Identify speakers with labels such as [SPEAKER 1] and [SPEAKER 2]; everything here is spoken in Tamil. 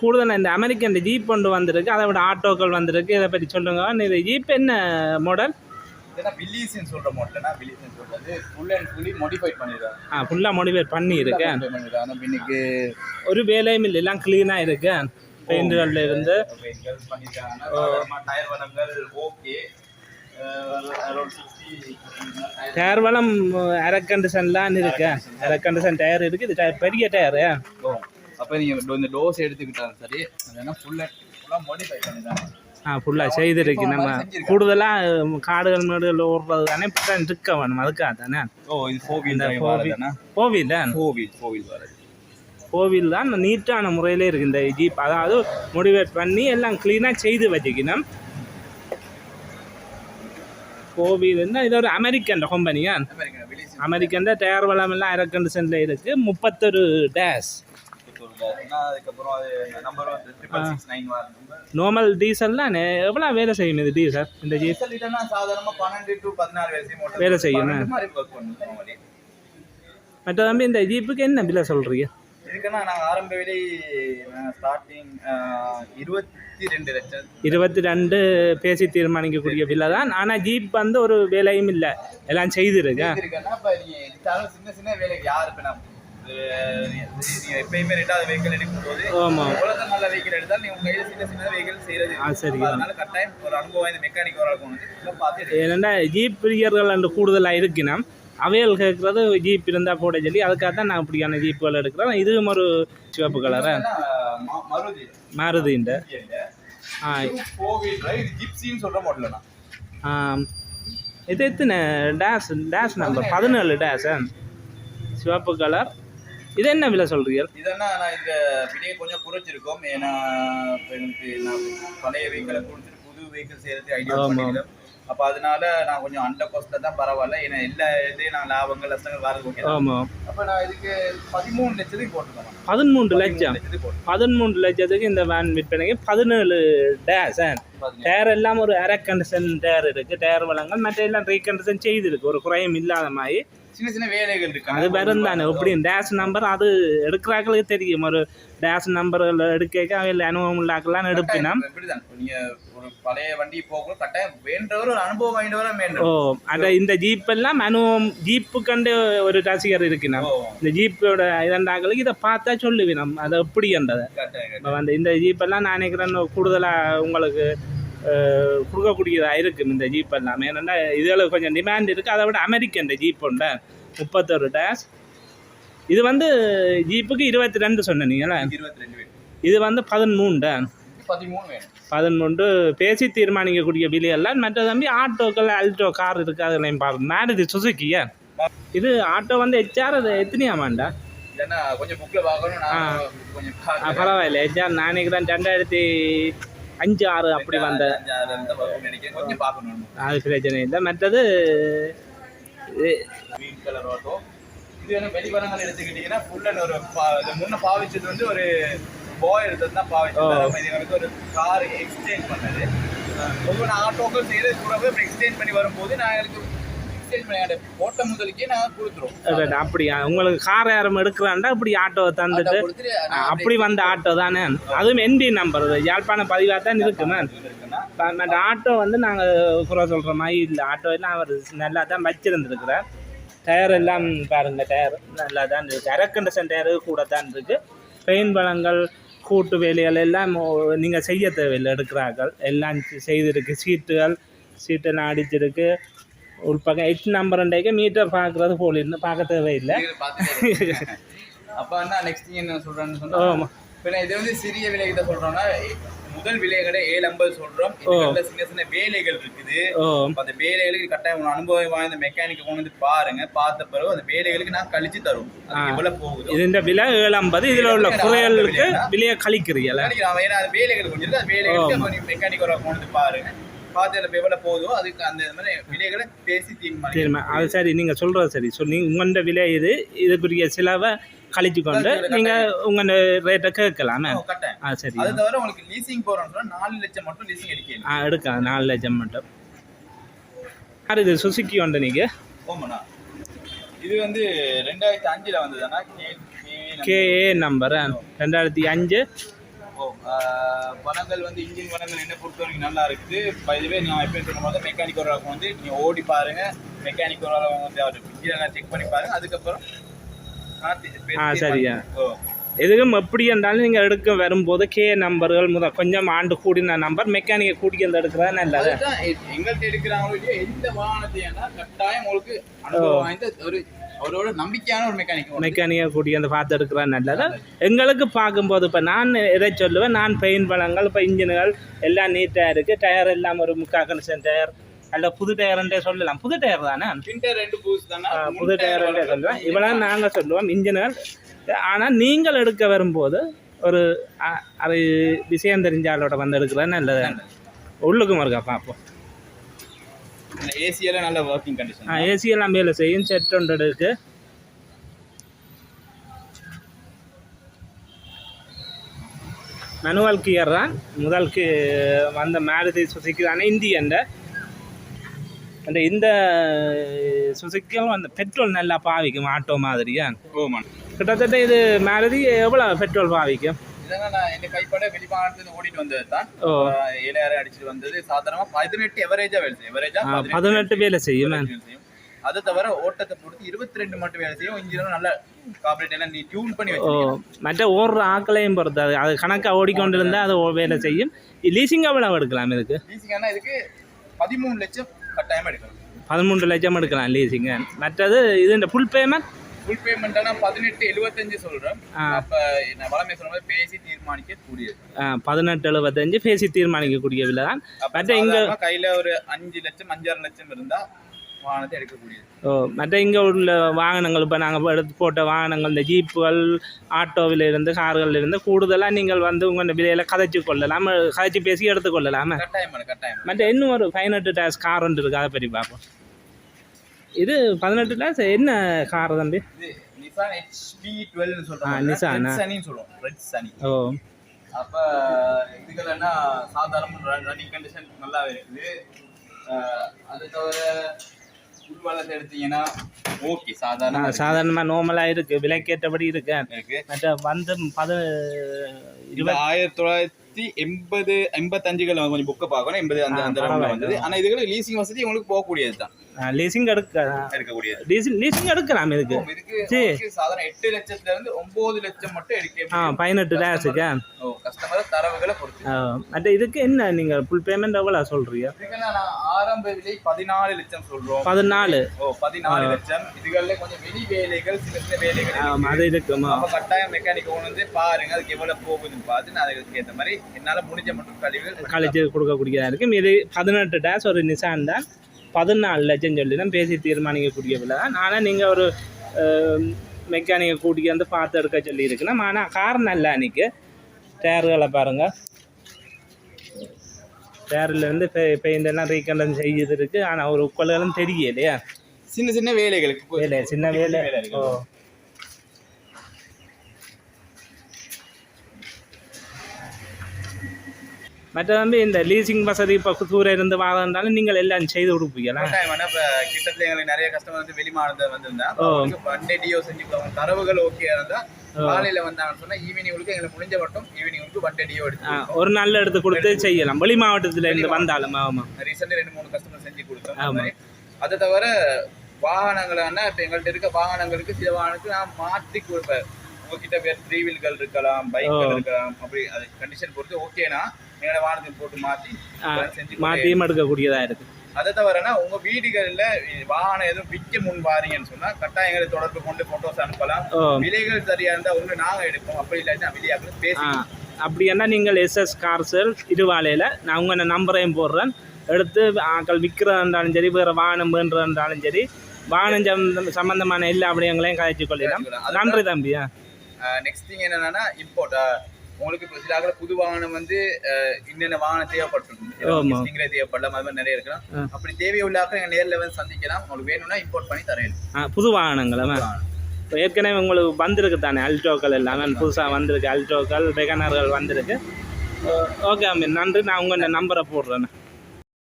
[SPEAKER 1] கூடுதலா இந்த அமெரிக்கன் ஜீப் ஒன்று வந்திருக்கு. அதை விட ஆட்டோக்கள் வந்திருக்கு. இதை பற்றி சொல்லுங்க. இந்த ஜீப் என்ன மாடல்
[SPEAKER 2] மாடலனா ஃபுல் அண்ட் ஃபுல்லி
[SPEAKER 1] ஆ ஃபுல்லாக மோடிஃபைட் பண்ணி இருக்கேன்
[SPEAKER 2] Modify பண்ணிருக்காங்க இன்னைக்கு
[SPEAKER 1] ஒரு வேலையும் இல்லை. எல்லாம் க்ளீனாக இருக்கு. பெயிண்டுகள்ல இருந்து.
[SPEAKER 2] ஓகே
[SPEAKER 1] டயர் வளம் ஏர் கண்டிஷன்லாம் இருக்கு. ஏர் கண்டிஷன் டயர் இருக்குது இது டயர் பெரிய டயரு.
[SPEAKER 2] அப்போ நீங்கள் இந்த டோஸ் எடுத்துக்கிட்டாலும் சரி அதெல்லாம் ஃபுல் அண்ட் ஃபுல்லாக மாடிஃபை
[SPEAKER 1] ஆ ஃபுல்லாக செய்திருக்கு நம்ம கூடுதலாக காடுகள் மேடுகள் ஓடுறது தானே தான் இருக்க வேணும். அதுக்காக தானே?
[SPEAKER 2] ஓ இது ஃபோர் வீல்
[SPEAKER 1] இந்த
[SPEAKER 2] டிரைவ்
[SPEAKER 1] four
[SPEAKER 2] வரதுனா
[SPEAKER 1] கோவில் தான்.
[SPEAKER 2] ஃபோர் வீல் ஃபோர் வீல் வரது
[SPEAKER 1] கோவில் தான் நீட்டான முறையிலே இருக்கு இந்த ஜீப் அதாவது மோடிவேட் பண்ணி எல்லாம் க்ளீனாக செய்து வச்சுக்கணும். கோவில் இது ஒரு அமெரிக்கன் கம்பெனியா
[SPEAKER 2] அமெரிக்கன்
[SPEAKER 1] டயர் வளம் எல்லாம் ஏர் கண்டிஷனில் இருக்கு. முப்பத்தொரு டேஷ் நார்மல் டீசல்லாம் எவ்வளோ வேலை செய்யும் இது டீசல் இந்த
[SPEAKER 2] டீசல் பன்னெண்டு டு பதினாறு மோட்டர்
[SPEAKER 1] வேலை செய்யும். மற்ற தம்பி இந்த ஜீப்புக்கு என்ன விலை சொல்கிறீங்க
[SPEAKER 2] இதுக்குன்னா நாங்கள் ஆரம்ப விலை ஸ்டார்டிங் இருபத்தி ரெண்டு லட்சம்.
[SPEAKER 1] இருபத்தி ரெண்டு பேசி தீர்மானிக்கக்கூடிய விலை தான். ஆனால் ஜீப் வந்து ஒரு வேலையும் இல்லை. எல்லாம் செய்திருக்கு?
[SPEAKER 2] இருக்குன்னா இப்போ நீங்கள் எடுத்தாலும் சின்ன சின்ன வேலைக்கு யார் இப்போ நான் அஹ், நீங்க எப்பயுமே ரெண்டாவது வெஹிக்கிள் நல்ல வெஹிக்கிள் கையில சின்ன சின்ன வெஹிக்கிள்
[SPEAKER 1] ஆ, சரி.
[SPEAKER 2] அதனால கட்டாயம் ஒரு அனுபவம் இந்த மெக்கானிக் பார்த்து
[SPEAKER 1] ஜீப் பிரியர்கள் என்று கூடுதலாக இருக்கணும் அவையல் கேட்குறது ஜீப் இருந்தால் போட சொல்லி அதுக்காக தான் நான் இப்படியான ஜீப்புகள் எடுக்கிறேன். இதுவும் ஒரு சிவப்பு கலரா
[SPEAKER 2] ஏன்னா, ம- மருதி.
[SPEAKER 1] மாறுதின்ற
[SPEAKER 2] இல்ல.
[SPEAKER 1] ஆ.
[SPEAKER 2] model அண்ணா.
[SPEAKER 1] ஆம். இது எத்தனை? டேஷ் டேஷ் நம்பர் பதினேழு. டேஷ் சிவப்பு கலர் இது என்ன விலை சொல்கிறீங்க
[SPEAKER 2] இதென்னா நான் இந்த விலையை கொஞ்சம் குறைச்சிருக்கோம். ஏன்னா எனக்கு நான் பழைய வெஹிக்கிளை கொடுத்துட்டு புது வெஹிக்கிள் செய்யறது ஐடியா
[SPEAKER 1] ஆமா.
[SPEAKER 2] பண்ணிக்கிறேன் அப்ப அதனால நான் கொஞ்சம் அண்டர் காஸ்ட்ல தான் பரவாயில்ல. ஏன்னா எல்லா இதையும் நான் லாபங்கள் லட்சங்கள் வரது ஓகே
[SPEAKER 1] ஆமாம்
[SPEAKER 2] அப்ப நான் இதுக்கு பதிமூணு லட்சத்துக்கு போட்டுருக்கேன்
[SPEAKER 1] பதிமூன்று லட்சம்? பதிமூன்று லட்சத்துக்கு இந்த வேன் விற்பனைக்கு பதினேழு டேஷ் டயர் எல்லாம் ஒரு ஏர் கண்டிஷன் டயர் இருக்குது டயர் வளங்கள் மற்ற எல்லாம் ரீகண்டிஷன் செய்திருக்கு. ஒரு குறையும் இல்லாத மாதிரி.
[SPEAKER 2] சின்ன சின்ன வேலைகள் இருக்கு.
[SPEAKER 1] அது வரும் தானே எப்படி? டேஷ் நம்பர் அது எடுக்கிறாக்களுக்கு தெரியும். ஒரு டேஷ் நம்பர் எடுக்க அவையில் அனுபவம் இல்லாக்கலாம் எடுப்பினா
[SPEAKER 2] இப்படிதான். இப்ப நீங்க ஒரு பழைய வண்டி போகணும் கட்டாயம் வேண்டவர் ஒரு அனுபவம் வாங்கிட்டு
[SPEAKER 1] ஓ
[SPEAKER 2] வேண்டும்
[SPEAKER 1] அந்த இந்த ஜீப் எல்லாம் அனுபவம் ஜீப்பு கண்டு ஒரு ரசிகர் இருக்கணும் இந்த ஜீப்போட இதண்டாக்களுக்கு இதை பார்த்தா சொல்லுவினம். அது
[SPEAKER 2] கட்டாயம்,
[SPEAKER 1] இப்போ வந்து இந்த ஜீப்பெல்லாம் நான் நினைக்கிறேன் கூடுதலாக உங்களுக்கு கொடுக்கக்கூடியதாக இருக்கும் இந்த ஜீப் எல்லாமே ஏன்னா இதில் கொஞ்சம் டிமாண்ட் இருக்குது அதை விட அமெரிக்கன் இந்த ஜீப் உண்டு முப்பத்தொரு டேஷ் இது வந்து ஜீப்புக்கு இருபத்தி ரெண்டு சொன்னீங்களே இது வந்து பதிமூணு
[SPEAKER 2] வேணும்
[SPEAKER 1] பதிமூன்று பேசி தீர்மானிக்கக்கூடிய விலையெல்லாம் மற்ற தம்பி ஆட்டோக்கள் அல்டோ கார் இருக்குது அதுலையும் பாருங்க மாருதி சுசுக்கியா இது ஆட்டோ வந்து ஹெச்ஆர் அது எத்தனையாமாண்டா. பரவாயில்ல ஹெச்ஆர் நான் நினைக்கிறேன் ரெண்டாயிரத்தி அஞ்சு ஆறு அப்படி வந்த அது பிரச்சனை இல்லை மற்றது
[SPEAKER 2] இது வந்து வெளிவரங்கள் எடுத்துக்கிட்டீங்கன்னா ஃபுல் அண்ட் ஒரு முன்ன பாவிச்சது வந்து ஒரு பாய் எடுத்தது தான் பாவிச்சது. இது வந்து ஒரு கார் எக்ஸ்சேஞ்ச் பண்ணது. ஒவ்வொரு ஆட்டோக்கள் செய்யறது கூடவே எக்ஸ்சேஞ்ச் பண்ணி வரும்போது நான் எனக்கு எக்ஸ்சேஞ்ச் பண்ணி அந்த போட்ட முதலுக்கே நான் கொடுத்துருவோம்.
[SPEAKER 1] அப்படியா உங்களுக்கு கார் யாரும் எடுக்கிறாண்டா இப்படி ஆட்டோ தந்துட்டு அப்படி வந்த ஆட்டோ தானே? அதுவும் என்டி நம்பர் யாழ்ப்பாண பதிவாக தான் இருக்குமே. ஆட்டோ வந்து நாங்கள் குறை சொல்கிற மாதிரி இல்லை. ஆட்டோ எல்லாம் அவர் நல்லா தான் வச்சிருந்துருக்குறார். டயர் எல்லாம் பாருங்க டயர் நல்லா தான் இருக்குது அரக்கண்டசன் டயரு கூட தான் இருக்குது பெயின் பழங்கள் கூட்டு வேலைகள் எல்லாம் நீங்கள் செய்ய தேவையில்லை எடுக்கிறார்கள். எல்லாம் செய்திருக்கு. சீட்டுகள் சீட்டெல்லாம் அடிச்சிருக்கு. உள்பக்கம் எயிட் நம்பர் மீட்டர் பார்க்குறது போல இன்னும் பார்க்க தேவையில்லை
[SPEAKER 2] அப்ப என்ன நெக்ஸ்ட் என்ன சொல்றேன்னு சொன்னா
[SPEAKER 1] ஆமா.
[SPEAKER 2] இப்ப இது வந்து சிறிய விலை கிட்ட சொல்றோம்னா முதல் விலைகளை ஏழு ஐம்பது சொல்றோம் சின்ன சின்ன வேலைகள் இருக்குது அந்த வேலைகளுக்கு கட்டாயம் ஒரு அனுபவம் வாய்ந்த மெக்கானிக் கொண்டு வந்து பாருங்க பார்த்த பிறகு அந்த வேலைகளுக்கு நான் கழிச்சு தரும் எவ்வளவு போகுது
[SPEAKER 1] இதுன்ற விலை ஏழு ஐம்பது இதில் உள்ள குறைகளுக்கு விலையை கழிக்கிறீங்களா
[SPEAKER 2] அவன் ஏன்னா அது வேலைகள் கொஞ்சம் வேலைகளுக்கு மெக்கானிக் கொண்டு வந்து பாருங்க பார்த்து அதுல எவ்வளவு போகுதோ அதுக்கு அந்த மாதிரி விலைகளை பேசி
[SPEAKER 1] சரிம்மா அது சரி நீங்கள் சொல்கிறது சரி. சொல்லி உங்கள்கிட்ட விலை இது இதுக்குரிய செலவை கழிச்சு கொண்டு நீங்கள் உங்கள் ரேட்டை கேட்கலாமே? ஆ சரி.
[SPEAKER 2] அது தவிர உங்களுக்கு லீசிங் போறோம்னு சொன்னா நாலு லட்சம் மட்டும் லீசிங் எடுக்கலாம்
[SPEAKER 1] ஆ எடுக்க நாலு லட்சம் மட்டும். இது சுசுக்கி உண்டு நீங்கள்
[SPEAKER 2] ஓமண்ணா இது வந்து ரெண்டாயிரத்தி அஞ்சுல வந்ததுன்னா
[SPEAKER 1] கேஏ நம்பர் ரெண்டாயிரத்தி அஞ்சு
[SPEAKER 2] ஓ ஆஹ், வளங்கள் வந்து இன்ஜின் வளங்கள் என்ன பொறுத்த வரைக்கும் நல்லா இருக்குது. இதுவே நான் எப்பயும் சொன்ன மாதிரி மெக்கானிக் ஒரு ஆளுக்கு வந்து நீங்கள் ஓடி பாருங்க. மெக்கானிக் ஒரு ஆள் வந்து அவர் இன்ஜின் செக் பண்ணி பாருங்க. அதுக்கப்புறம்
[SPEAKER 1] ஆ, சரியா.
[SPEAKER 2] ஓ.
[SPEAKER 1] எதுவும் எப்படி இருந்தாலும் நீங்கள் எடுக்க வரும்போது கே நம்பர்கள் முதல் கொஞ்சம் ஆண்டு கூடின நம்பர் மெக்கானிக்கை கூட்டி வந்து எடுக்கிறதா நல்லது.
[SPEAKER 2] அதுதான் எ- எங்கள்ட்ட எடுக்கிறாங்களோ எந்த வாகனத்தையும் கட்டாயம் உங்களுக்கு அனுபவம் வாய்ந்த ஒரு அவரோட நம்பிக்கையான ஒரு மெக்கானிக்
[SPEAKER 1] மெக்கானிக்கை கூட்டி வந்து பார்த்து எடுக்கிறதா நல்லது. எங்களுக்கு பார்க்கும்போது இப்போ நான் எதை சொல்லுவேன்? நான் பெயின் பழங்கள் இப்போ இன்ஜின்கள் எல்லாம் நீட்டாக இருக்குது டயர் எல்லாம் ஒரு முக்கால் கண்டிஷன் டயர் அல்ல புது டயர்ன்றே சொல்லலாம். புது டயர் தானே? புது டயர்ன்றே சொல்லுவேன். இவெல்லாம் நாங்கள் சொல்லுவோம் இன்ஜின்கள் ஆனால் நீங்கள் எடுக்க வரும்போது ஒரு அது விஷயம் தெரிஞ்ச ஆளோட வந்து எடுக்கிறது நல்லது. உள்ளுக்கும் இருக்கா பார்ப்போம்
[SPEAKER 2] ஏசியில நல்ல ஒர்க்கிங் கண்டிஷன்
[SPEAKER 1] ஆ ஏசி எல்லாம் வேலை செய்யும். செட் ஒன்று இருக்கு. மனுவல் கியர் தான். முதல்க்கு வந்த மாருதி சுசுக்கி தானே. இந்தியன்ற அந்த இந்த சுசுக்கியும் அந்த பெட்ரோல் நல்லா பாவிக்கும். ஆட்டோ மாதிரியா? கிட்டத்தட்ட இது மாருதி எவ்வளோ பெட்ரோல் பாவிக்கும்?
[SPEAKER 2] இதெல்லாம் நான் என் கைப்பட வெளிமாநிலத்துல ஓடிட்டு வந்தது தான். ஏழாயிரம் அடிச்சுட்டு வந்தது. சாதாரணமா பதினெட்டு எவரேஜா வேலை செய்யும். எவரேஜா
[SPEAKER 1] பதினெட்டு வேலை செய்யும்.
[SPEAKER 2] அதை தவிர ஓட்டத்தை பொறுத்து இருபத்தி ரெண்டு மட்டும் வேலை செய்யும். இன்ஜினும் நல்ல கார்பரேட் எல்லாம் நீ டியூன் பண்ணி
[SPEAKER 1] மற்ற ஓடுற ஆக்களையும் பொறுத்து அது அது கணக்காக ஓடிக்கொண்டு இருந்தால் அது வேலை செய்யும். லீசிங் எவ்வளோ எடுக்கலாம் இதுக்கு.
[SPEAKER 2] லீசிங்னா இதுக்கு பதிமூணு லட்சம் கட்டாயமா எடுக்கணும்
[SPEAKER 1] பதிமூன்று லட்சம் எடுக்கலாம் லீசிங்க மற்றது இது இந்த ஃபுல் பேமெண்ட்
[SPEAKER 2] ஃபுல் பேமெண்ட்டானா பதினெட்டு எழுபத்தஞ்சு
[SPEAKER 1] ஆ.
[SPEAKER 2] அப்ப வளமை சொன்ன மாதிரி பேசி தீர்மானிக்க கூடியது
[SPEAKER 1] பதினெட்டு எழுபத்தஞ்சு பேசி தீர்மானிக்கக்கூடிய விலை தான் மற்ற இங்க
[SPEAKER 2] கையில ஒரு அஞ்சு லட்சம் அஞ்சாறு லட்சம் இருந்தா வாகனத்தை எடுக்கக்கூடியது.
[SPEAKER 1] ஓ மற்ற இங்கே உள்ள வாகனங்கள் இப்போ நாங்கள் எடுத்து போட்ட வாகனங்கள் இந்த ஜீப்புகள் ஆட்டோவில் இருந்து கார்களில் இருந்து கூடுதலாக நீங்கள் வந்து உங்கள் விலையில் கதைச்சு கொள்ளலாம் கதைச்சு பேசி எடுத்துக்கொள்ளலாமா
[SPEAKER 2] கட்டாயம் கட்டாயம்.
[SPEAKER 1] மற்ற இன்னும் ஒரு பதினெட்டு டேஸ் கார் ஒன்று இருக்குது அதை பற்றி பார்ப்போம். இது பதினெட்டு டேஸ் என்ன கார் தம்பி?
[SPEAKER 2] நிசான் ஹெச்பி டுவெல்னு
[SPEAKER 1] ஆ?
[SPEAKER 2] ரெட் சனின்னு சொல்லுவோம் ரெட் சனி
[SPEAKER 1] ஓ.
[SPEAKER 2] அப்ப இதுக்கெல்லாம் சாதாரண ரன்னிங் கண்டிஷன் நல்லாவே இருக்குது. அது தவிர உள்வளத்தை எடுத்தீங்கன்னா ஓகே சாதாரண
[SPEAKER 1] சாதாரணமாக நார்மலாக இருக்குது விலைக்கேற்றபடி இருக்கு.
[SPEAKER 2] இருக்கு.
[SPEAKER 1] மற்ற வந்து பது
[SPEAKER 2] ஆயிரத்தி தொள்ளாயிரத்தி எண்பது எண்பத்தஞ்சுகள் கொஞ்சம் புக்கை பார்க்கணும். எண்பது அந்த அந்த. வந்தது. ஆனா இதுகளை லீசிங் வசதி உங்களுக்கு போகக்கூடியது தான்.
[SPEAKER 1] லீசிங் எடுக்க
[SPEAKER 2] எடுக்கக்கூடியது.
[SPEAKER 1] லீசிங் லீசிங் எடுக்கலாம் இதுக்கு.
[SPEAKER 2] இதுக்கு சாதாரண எட்டு லட்சத்துல இருந்து ஒன்பது லட்சம் மட்டும் எடுக்க
[SPEAKER 1] ஆ. பதினெட்டு டேஸுக்கா
[SPEAKER 2] ஓ கஸ்டமர் தரவுகளை பொறுத்து.
[SPEAKER 1] மற்ற இதுக்கு என்ன நீங்கள் ஃபுல் பேமெண்ட் எவ்வளோ சொல்கிறீங்க
[SPEAKER 2] ஆரம்ப விலை பதினாலு லட்சம் சொல்றோம்.
[SPEAKER 1] பதினாலு.
[SPEAKER 2] ஓ பதினாலு லட்சம். இதுகளில் கொஞ்சம் வெளி வேலைகள் சில சில வேலைகள்.
[SPEAKER 1] அது இருக்குமா
[SPEAKER 2] அப்ப கட்டாயம் மெக்கானிக் கொண்டு வந்து பாருங்க அதுக்கு எவ்வளவு போகுதுன்னு பார்த்து நான் அதுக்கு ஏற்ற மாதிரி என்னால முடிஞ்ச மட்டும் கழிவுகள்
[SPEAKER 1] கழிச்சு கொடுக்கக்கூடியதாக இருக்கும் இது பதினெட்டு டேஸ் ஒரு நிசான் தான். பதினாலு லட்சம் சொல்லி தான் பேசி தீர்மானிக்கக்கூடிய விலை தான். ஆனால் நீங்கள் ஒரு மெக்கானிக்கை கூட்டிக்கு வந்து பார்த்து எடுக்க சொல்லி இருக்குன்னா ஆனால் கார் நல்லா அன்றைக்கி டயர்களை பாருங்கள் டயர்லேருந்து பெயிண்ட் எல்லாம் ரீகண்டன் செய்யுது இருக்குது ஆனால் ஒரு கொள்ளைகளும் தெரியலையா
[SPEAKER 2] சின்ன சின்ன வேலைகளுக்கு
[SPEAKER 1] வேலை சின்ன வேலை. ஓ. மற்ற வந்து இந்த லீசிங் வசதி இப்போ தூர இருந்து வாங்கினாலும் நீங்கள் எல்லாம் செய்து கொடுப்பீங்களா?
[SPEAKER 2] இப்ப கிட்டத்தட்ட எங்களுக்கு நிறைய கஸ்டமர் வந்து வெளிமாநில வந்திருந்தா டிஓ செஞ்சு தரவுகள் ஓகே இருந்தா காலையில வந்தாங்கன்னு சொன்னா ஈவினிங் உங்களுக்கு எங்களுக்கு முடிஞ்ச மட்டும் ஈவினிங் உங்களுக்கு வண்டே டிஓ எடுத்து
[SPEAKER 1] ஒரு நாள் எடுத்து கொடுத்து செய்யலாம். வெளி மாவட்டத்தில் இருந்து வந்தாலும் ஆமாம்
[SPEAKER 2] ரீசெண்டாக ரெண்டு மூணு கஸ்டமர் செஞ்சு கொடுத்தோம்.
[SPEAKER 1] ஆமா.
[SPEAKER 2] அதை தவிர வாகனங்களான இப்போ எங்கள்கிட்ட இருக்க வாகனங்களுக்கு சில வாகனத்துக்கு நான் மாற்றி கொடுப்பேன். உங்ககிட்ட த்ரீ வீல்கள் இருக்கலாம் பைக்கள். இருக்கலாம் அப்படி அது கண்டிஷன் பொறுத்து ஓகேனா எங்களோட வாகனத்தை போட்டு மாற்றி.
[SPEAKER 1] மாற்றியும் எடுக்கக்கூடியதாக இருக்குது
[SPEAKER 2] அதை தவிரனா உங்க வீடுகள்ல வாகனம் எதுவும் விற்க முன் வாரீங்கன்னு சொன்னா கட்டாயம் எங்களை தொடர்பு கொண்டு போட்டோஸ் அனுப்பலாம். விலைகள் சரியா இருந்தா ஒண்ணு நாங்க எடுப்போம். அப்படி இல்லாட்டி வெளியாக்கள் பேசி
[SPEAKER 1] அப்படின்னா நீங்கள் எஸ்எஸ் கார்சல் இருவாலையில் நான் உங்கள் நம்பரையும் போடுறேன். எடுத்து ஆக்கள் விற்கிறதா இருந்தாலும் சரி வேறு வாகனம் வேண்டுறதா இருந்தாலும் சரி வாகனம் சம்பந்தம் சம்பந்தமான எல்லா விடயங்களையும் கதைச்சு கொள்ளலாம். நன்றி தம்பியா
[SPEAKER 2] நெக்ஸ்ட் திங் என்னன்னா இம்போர்ட் உங்களுக்கு இப்போ சில புது வாகனம் வந்து இன்னென்ன வாகனம் தேவைப்பட்டிருக்கும்.
[SPEAKER 1] ஆமா.
[SPEAKER 2] நீங்களே தேவைப்படலாம் அது மாதிரி நிறைய இருக்கலாம். அப்படி தேவையுள்ளாக்க எங்க நேர்ல வந்து சந்திக்கலாம். உங்களுக்கு வேணும்னா இம்போர்ட் பண்ணி தரேன்.
[SPEAKER 1] புது வாகனங்களா இப்போ ஏற்கனவே உங்களுக்கு வந்திருக்கு தானே அல்டோக்கள் எல்லாமே. புதுசாக வந்திருக்கு அல்டோக்கள் வெகனர்கள் வந்திருக்கு. ஓகே அம்மி நன்றி. நான் உங்கள் நம்பரை போடுறேன்.